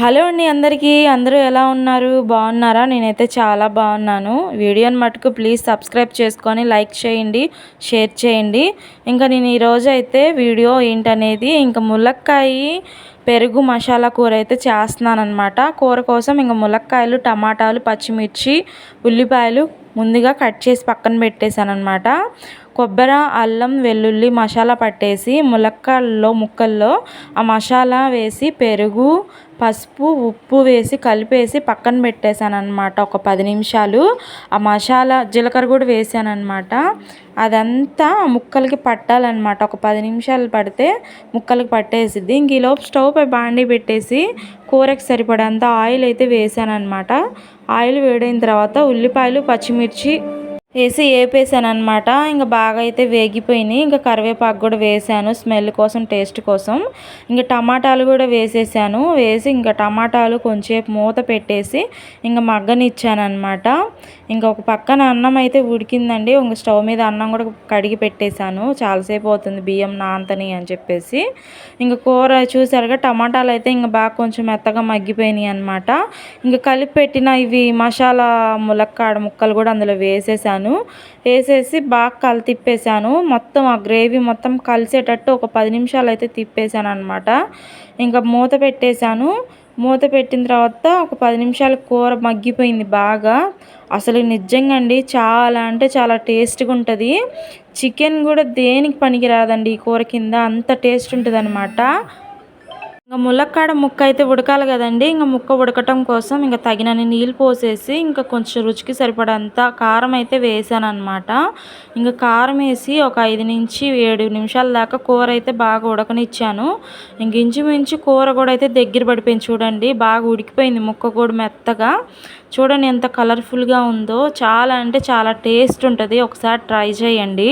Hello అండి అందరికీ. అందరూ ఎలా ఉన్నారు? బాగున్నారా? నేనైతే చాలా బాగున్నాను. వీడియోని మటుకు ప్లీజ్ సబ్స్క్రైబ్ చేసుకొని లైక్ చేయండి షేర్ చేయండి. ఇంకా నేను ఈరోజు అయితే వీడియో ఏంటనేది ఇంకా ములక్కాయ పెరుగు మసాలా కూర అయితే చేస్తున్నాను అనమాట కూర కోసం ఇంకా ములక్కాయలు టమాటాలు పచ్చిమిర్చి ఉల్లిపాయలు ముందుగా కట్ చేసి పక్కన పెట్టేశాను అనమాట కొబ్బరి అల్లం వెల్లుల్లి మసాలా పట్టేసి ములక్కాయల్లో ముక్కల్లో ఆ మసాలా వేసి పెరుగు పసుపు ఉప్పు వేసి కలిపేసి పక్కన పెట్టేశాను అనమాట ఒక పది నిమిషాలు. ఆ మసాలా జీలకర్ర కూడా వేసాను అనమాట అదంతా ముక్కలకి పట్టాలన్నమాట. ఒక పది నిమిషాలు పడితే ముక్కలకి పట్టేసిద్ది. ఇంక ఈలోపు స్టవ్ పై బాండి పెట్టేసి కూరకి సరిపడంత ఆయిల్ అయితే వేసాను అనమాట ఆయిల్ వేడైన తర్వాత ఉల్లిపాయలు పచ్చిమిర్చి వేసి వేపేసాను అనమాట ఇంకా బాగా అయితే వేగిపోయినాయి. ఇంకా కరివేపాకు కూడా వేసాను స్మెల్ కోసం టేస్ట్ కోసం. ఇంకా టమాటాలు కూడా వేసేసాను. వేసి ఇంకా టమాటాలు కొంచెంసేపు మూత పెట్టేసి ఇంకా మగ్గనిచ్చాను అనమాట ఇంకా ఒక పక్కన అన్నం అయితే ఉడికిందండి. ఇంక స్టవ్ మీద అన్నం కూడా కడిగి పెట్టేశాను. చాలాసేపు అవుతుంది బియ్యం నాంతని అని చెప్పేసి. ఇంకా కూర చూసారుగా టమాటాలు అయితే ఇంకా బాగా కొంచెం మెత్తగా మగ్గిపోయినాయి అనమాట ఇంకా కలిపి పెట్టిన ఇవి మసాలా ములక్కాడ ముక్కలు కూడా అందులో వేసేసాను. వేసాను వేసేసి బాగా కలి తిప్పేసాను. మొత్తం ఆ గ్రేవీ మొత్తం కలిసేటట్టు ఒక పది నిమిషాలు అయితే తిప్పేశాను అనమాట ఇంకా మూత పెట్టేశాను మూత పెట్టిన తర్వాత ఒక పది నిమిషాలు కూర మగ్గిపోయింది బాగా. అసలు నిజంగా అండి చాలా అంటే చాలా టేస్ట్గా ఉంటుంది చికెన్ కూడా దేనికి పనికిరాదండి ఈ కూర కింద అంత టేస్ట్ ఉంటుంది అనమాట ఇంకా ములక్కాడ ముక్క అయితే ఉడకాలి కదండి. ఇంకా ముక్క ఉడకటం కోసం ఇంకా తగినన్ని నీళ్ళు పోసేసి ఇంకా కొంచెం రుచికి సరిపడంత కారం అయితే వేసాను అనమాట ఇంకా కారం వేసి ఒక ఐదు నుంచి ఏడు నిమిషాల దాకా కూర అయితే బాగా ఉడకనిచ్చాను. ఇంక ఇంచుమించు కూర కూడా అయితే దగ్గర పడిపోయింది చూడండి. బాగా ఉడికిపోయింది ముక్క కూడా మెత్తగా. చూడండి ఎంత కలర్ఫుల్గా ఉందో. చాలా అంటే చాలా టేస్ట్ ఉంటుంది. ఒకసారి ట్రై చేయండి.